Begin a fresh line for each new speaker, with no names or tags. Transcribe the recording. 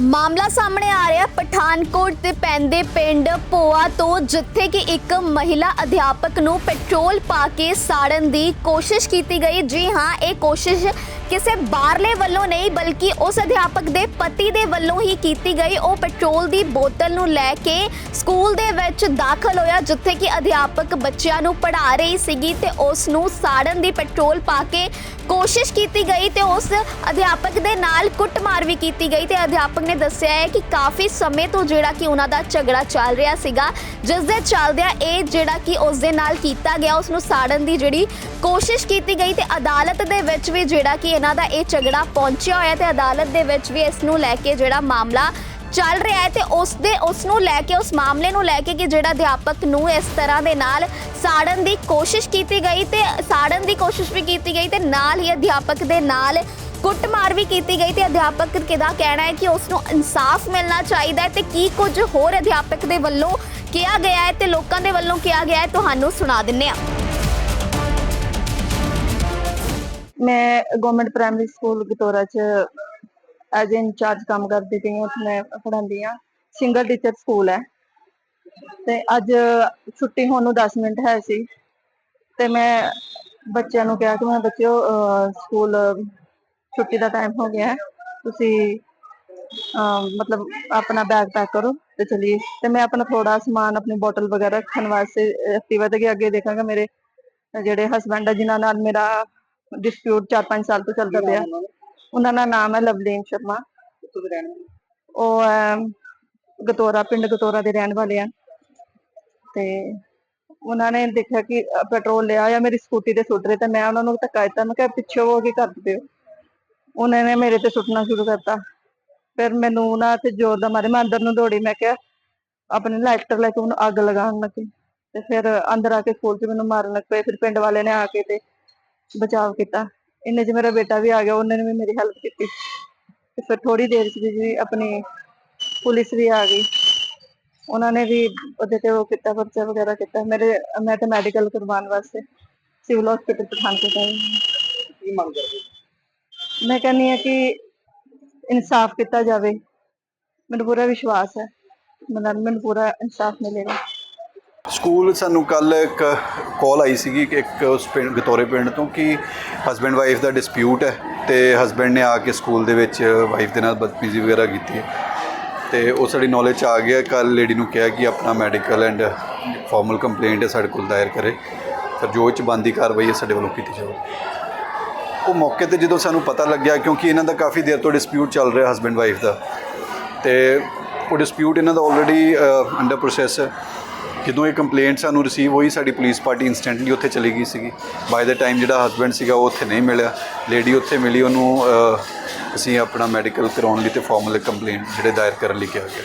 ਮਾਮਲਾ ਸਾਹਮਣੇ ਆ ਰਿਹਾ ਪਠਾਨਕੋਟ ਦੇ ਪੈਂਦੇ ਪਿੰਡ ਪੋਆ ਤੋਂ, ਜਿੱਥੇ ਕਿ ਇੱਕ ਮਹਿਲਾ ਅਧਿਆਪਕ ਨੂੰ ਪੈਟਰੋਲ ਪਾ ਕੇ ਸਾੜਨ ਦੀ ਕੋਸ਼ਿਸ਼ ਕੀਤੀ ਗਈ। ਜੀ ਹਾਂ, ਇਹ ਕੋਸ਼ਿਸ਼ ਕਿਸੇ ਬਾਹਰਲੇ ਵੱਲੋਂ ਨਹੀਂ, ਬਲਕਿ ਉਸ ਅਧਿਆਪਕ ਦੇ ਪਤੀ ਦੇ ਵੱਲੋਂ ਹੀ ਕੀਤੀ ਗਈ। ਉਹ ਪੈਟਰੋਲ ਦੀ ਬੋਤਲ ਨੂੰ ਲੈ ਕੇ ਸਕੂਲ ਦੇ ਵਿੱਚ ਦਾਖਲ ਹੋਇਆ, ਜਿੱਥੇ ਕਿ ਅਧਿਆਪਕ ਬੱਚਿਆਂ ਨੂੰ ਪੜ੍ਹਾ ਰਹੀ ਸੀਗੀ ਤੇ ਉਸ ਨੂੰ ਸਾੜਨ ਦੀ ਪੈਟਰੋਲ ਪਾ ਕੇ ਕੋਸ਼ਿਸ਼ ਕੀਤੀ ਗਈ ਤੇ ਉਸ ਅਧਿਆਪਕ ਦੇ ਨਾਲ ਕੁੱਟਮਾਰ ਵੀ ਕੀਤੀ ਗਈ ਤੇ ਅਧਿਆਪਕ ਨੇ ਦੱਸਿਆ ਹੈ ਕਿ ਕਾਫੀ ਸਮੇਂ ਤੋਂ ਜਿਹੜਾ ਕਿ ਉਹਨਾਂ ਦਾ ਝਗੜਾ ਚੱਲ ਰਿਹਾ ਸੀਗਾ, ਜਿਸ ਦੇ ਚੱਲਦਿਆਂ ਇਹ ਜਿਹੜਾ ਕਿ ਉਸ ਦੇ ਨਾਲ ਕੀਤਾ ਗਿਆ, ਉਸ ਨੂੰ ਸਾੜਨ ਦੀ ਜਿਹੜੀ ਕੋਸ਼ਿਸ਼ ਕੀਤੀ ਗਈ ਤੇ ਅਦਾਲਤ ਦੇ ਵਿੱਚ ਵੀ ਜਿਹੜਾ ਕਿ ਇਹਨਾਂ ਦਾ ਇਹ ਝਗੜਾ ਪਹੁੰਚਿਆ ਹੋਇਆ ਤੇ ਅਦਾਲਤ ਦੇ ਵਿੱਚ ਵੀ ਇਸ ਨੂੰ ਲੈ ਕੇ ਜਿਹੜਾ ਮਾਮਲਾ ਚੱਲ ਰਿਹਾ ਹੈ ਤੇ ਉਸ ਦੇ ਉਸ ਨੂੰ ਲੈ ਕੇ ਉਸ ਮਾਮਲੇ ਨੂੰ ਲੈ ਕੇ ਕਿ ਜਿਹੜਾ ਅਧਿਆਪਕ ਨੂੰ ਇਸ ਤਰ੍ਹਾਂ ਦੇ ਨਾਲ ਸਾੜਨ ਦੀ ਕੋਸ਼ਿਸ਼ ਕੀਤੀ ਗਈ ਤੇ ਸਾੜਨ ਦੀ ਕੋਸ਼ਿਸ਼ ਵੀ ਕੀਤੀ ਗਈ ਤੇ ਨਾਲ ਹੀ ਅਧਿਆਪਕ ਦੇ ਨਾਲ ਕੁੱਟਮਾਰ ਵੀ ਕੀਤੀ ਗਈ ਤੇ ਅਧਿਆਪਕ ਕਿਦਾ ਕਹਿਣਾ ਹੈ ਕਿ ਉਸ ਨੂੰ ਇਨਸਾਫ ਮਿਲਣਾ ਚਾਹੀਦਾ ਹੈ ਤੇ ਕੀ ਕੁਝ ਹੋਰ ਅਧਿਆਪਕ ਦੇ ਵੱਲੋਂ ਕਿਹਾ ਗਿਆ ਹੈ ਤੇ ਲੋਕਾਂ ਦੇ ਵੱਲੋਂ ਕਿਹਾ ਗਿਆ ਹੈ, ਤੁਹਾਨੂੰ ਸੁਣਾ ਦਿੰਨੇ ਆ
ਮੈਂ ਗਵਰਨਮੈਂਟ ਪ੍ਰਾਇਮਰੀ ਸਕੂਲ ਗਤੋਰਾ ਚ ਐਜ਼ ਇੰਚਾਰਜ ਕੰਮ ਕਰਦੀ ਪਈ ਹਾਂ, ਉੱਥੇ ਮੈਂ ਪੜ੍ਹਾਉਂਦੀ ਹਾਂ। ਸਿੰਗਲ ਟੀਚਰ ਸਕੂਲ ਹੈ। ਤੇ ਅੱਜ ਛੁੱਟੀ ਹੋਣ ਨੂੰ 10 ਮਿੰਟ ਹੈ ਸੀ। ਤੇ ਮੈਂ ਬੱਚਿਆਂ ਨੂੰ ਕਿਹਾ ਕਿ ਮੈਂ ਬੱਚਿਓ ਸਕੂਲ ਛੁੱਟੀ ਦਾ ਟਾਈਮ ਹੋ ਗਿਆ ਹੈ। ਤੁਸੀਂ ਮਤਲਬ ਆਪਣਾ ਬੈਗ ਪੈਕ ਕਰੋ ਤੇ ਚਲੀਏ। ਤੇ ਮੈਂ ਆਪਣਾ ਥੋੜਾ ਸਮਾਨ, ਆਪਣੀ ਬੋਟਲ ਵਗੈਰਾ ਰੱਖਣ ਵਾਸਤੇ ਐਕਟਿਵਾ ਤੇ ਅੱਗੇ ਦੇਖਾਂਗਾ ਮੇਰੇ ਜਿਹੜੇ ਹਸਬੰਡ ਆ, ਜਿਨ੍ਹਾਂ ਨਾਲ ਮੇਰਾ ਡਿਸਪਿਊਟ 4-5 ਸਾਲ ਤੋਂ ਚੱਲਦਾ ਪਿਆ। ਉਹਨਾਂ ਦਾ ਨਾਮ ਹੈ ਲਵਲੀਨ ਸ਼ਰਮਾ। ਉਹ ਗਤੋਰਾ ਪਿੰਡ ਗਤੋਰਾ ਦੇ ਰਹਿਣ ਵਾਲੇ ਆ। ਤੇ ਉਹਨਾਂ ਨੇ ਦੇਖਿਆ ਕਿ ਪੈਟਰੋਲ ਲਿਆ ਜਾਂ ਮੇਰੀ ਸਕੂਟੀ ਤੇ ਸੁੱਟ ਰਹੇ ਤੇ ਮੈਂ ਉਹਨਾਂ ਨੂੰ ਧੱਕਾ ਦਿੱਤਾ। ਮੈਂ ਕਿਹਾ ਪਿੱਛੇ ਹੋ ਕੇ ਕਰਦੇ ਹੋ। ਉਹਨਾਂ ਨੇ ਮੇਰੇ ਤੇ ਸੁੱਟਣਾ ਸ਼ੁਰੂ ਕਰਤਾ। ਫਿਰ ਮੈਨੂੰ ਉਹਨਾਂ ਤੇ ਜ਼ੋਰ ਦਾ ਮਾਰੇ ਮੈਂ ਅੰਦਰ ਨੂੰ ਦੌੜੀ ਮੈਂ ਕਿਹਾ ਆਪਣੇ ਲਾਈਟਰ ਲੈ ਕੇ ਉਹਨੂੰ ਅੱਗ ਲਗਾਉਣ ਲੱਗੀ। ਤੇ ਫਿਰ ਅੰਦਰ ਆ ਕੇ ਸਕੂਲ 'ਚ ਮੈਨੂੰ ਮਾਰਨ ਲੱਗ ਪਏ। ਫਿਰ ਪਿੰਡ ਵਾਲੇ ਨੇ ਆ ਕੇ ਤੇ ਬਚਾਅ ਕੀਤਾ। ਇੰਨੇ 'ਚ ਮੇਰਾ ਬੇਟਾ ਵੀ ਆ ਗਿਆ ਉਹਨੇ ਵੀ ਮੇਰੀ ਹੈਲਪ ਕੀਤੀ। ਤੇ ਫਿਰ ਥੋੜੀ ਦੇਰ 'ਚ ਜੀ ਆਪਣੀ ਪੁਲਿਸ ਵੀ ਆ ਗਈ। ਉਹਨਾਂ ਨੇ ਵੀ ਉਹਦੇ ਤੇ ਉਹ ਕੀਤਾ ਪਰਚਾ ਵਗੈਰਾ ਕੀਤਾ। ਮੇਰੇ ਮੈਂ ਤੇ ਮੈਡੀਕਲ ਕਰਵਾਉਣ ਵਾਸਤੇ ਸਿਵਲ ਹਸਪੀਟਲ ਪਠਾਨਕੋਟ ਆਈ।
ਕੀ ਮੰਗ ਕਰਦੇ
ਮੈਂ ਕਹਿੰਦੀ ਹਾਂ ਕਿ ਇਨਸਾਫ ਕੀਤਾ ਜਾਵੇ। ਮੈਨੂੰ ਪੂਰਾ ਵਿਸ਼ਵਾਸ ਹੈ। ਮੈਨੂੰ ਪੂਰਾ ਇਨਸਾਫ ਮਿਲੇਗਾ।
ਸਕੂਲ ਸਾਨੂੰ ਕੱਲ ਇੱਕ ਕਾਲ ਆਈ ਸੀਗੀ ਕਿ ਇੱਕ ਉਸ ਪਿੰਡ ਗਤੋਰੇ ਪਿੰਡ ਤੋਂ ਕਿ ਹਸਬੈਂਡ ਵਾਈਫ ਦਾ ਡਿਸਪਿਊਟ ਹੈ ਤੇ ਹਸਬੈਂਡ ਨੇ ਆ ਕੇ ਸਕੂਲ ਦੇ ਵਿੱਚ ਵਾਈਫ ਦੇ ਨਾਲ ਬਦਤਮੀਜ਼ੀ ਵਗੈਰਾ ਕੀਤੀ ਹੈ। ਤੇ ਉਹ ਸਾਡੀ ਨੌਲੇਜ 'ਚ ਆ ਗਿਆ ਕੱਲ ਲੇਡੀ ਨੂੰ ਕਿਹਾ ਕਿ ਆਪਣਾ ਮੈਡੀਕਲ ਐਂਡ ਫਾਰਮਲ ਕੰਪਲੇਂਟ ਹੈ, ਸਾਡੇ ਕੋਲ ਦਾਇਰ ਕਰੇ। ਫਿਰ ਜੋ 'ਚ ਬੰਦੀ ਕਾਰਵਾਈ ਹੈ, ਸਾਡੇ ਵੱਲੋਂ ਕੀਤੀ ਜਾਵੇ ਉਹ ਮੌਕੇ ਤੇ ਜਦੋਂ ਸਾਨੂੰ ਪਤਾ ਲੱਗਿਆ, ਕਿਉਂਕਿ ਇਹਨਾਂ ਦਾ ਕਾਫੀ ਦੇਰ ਤੋਂ ਡਿਸਪਿਊਟ ਚੱਲ ਰਿਹਾ ਹਸਬੈਂਡ ਵਾਈਫ ਦਾ, ਤੇ ਉਹ ਡਿਸਪਿਊਟ ਇਹਨਾਂ ਦਾ ਆਲਰੇਡੀ ਅੰਡਰ ਪ੍ਰੋਸੈਸ ਹੈ। ਜਦੋਂ ਇਹ ਕੰਪਲੇਂਟ ਸਾਨੂੰ ਰਿਸੀਵ ਹੋਈ, ਸਾਡੀ ਪੁਲਿਸ ਪਾਰਟੀ ਇਨਸਟੈਂਟਲੀ ਉੱਥੇ ਚਲੀ ਗਈ ਸੀਗੀ। ਬਾਈ ਦਾ ਟਾਈਮ ਜਿਹੜਾ ਹਸਬੈਂਡ ਸੀਗਾ, ਉਹ ਉੱਥੇ ਨਹੀਂ ਮਿਲਿਆ। ਲੇਡੀ ਉੱਥੇ ਮਿਲੀ, ਉਹਨੂੰ ਅਸੀਂ ਆਪਣਾ ਮੈਡੀਕਲ ਕਰਾਉਣ ਲਈ ਤੇ ਫਾਰਮਲ ਕੰਪਲੇਂਟ ਜਿਹੜੇ ਦਾਇਰ ਕਰਨ ਲਈ ਕਿਹਾ ਗਿਆ।